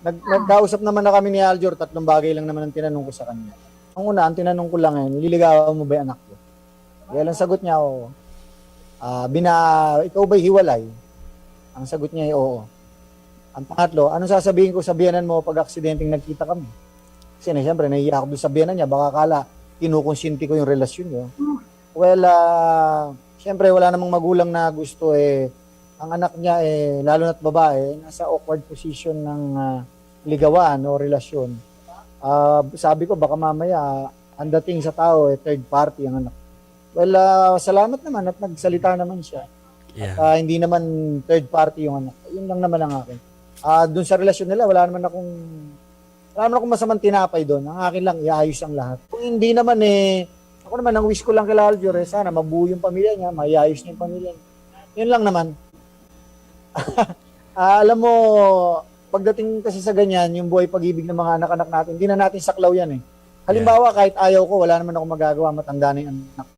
Nag, nagkausap naman na kami ni Aljor, tatlong bagay lang naman ang tinanong ko sa kanya. Ang una, ang tinanong ko lang ngayon, liligawan mo ba yung anak ko? Kaya lang sagot niya, oo. Ah, bina, ikaw ba'y hiwalay? Ang sagot niya ay oo. Ang pangatlo, anong sasabihin ko sa biyanan mo pag aksidenteng nagkita kami? Kasi na, siyempre, nahiya ako sa biyanan niya. Baka kala, kinukonsinti ko yung relasyon niyo. Well, ah, siyempre, wala namang magulang na gusto eh, ang anak niya eh, lalo na't babae, nasa awkward position ng ah, ligawan o relasyon. Ah, sabi ko, baka mamaya, ang dating sa tao, eh, third party ang anak. Well, ah, salamat naman at nagsalita naman siya. Yeah. Ah, hindi naman third party yung anak. Yun lang naman ang akin. Ah, doon sa relasyon nila, wala naman akong wala naman akong masamang tinapay doon. Ang akin lang, iayos ang lahat. Kung hindi naman eh, ako naman, ang wish ko lang kay Aljur eh, sana mabuo yung pamilya niya, maiayos niya yung pamilya niya. Yun lang naman. Ah, alam mo, pagdating kasi sa ganyan, yung buhay pag-ibig ng mga anak-anak natin, hindi na natin saklaw yan eh. Halimbawa, kahit ayaw ko, wala naman ako magagawa, matanda na yung anak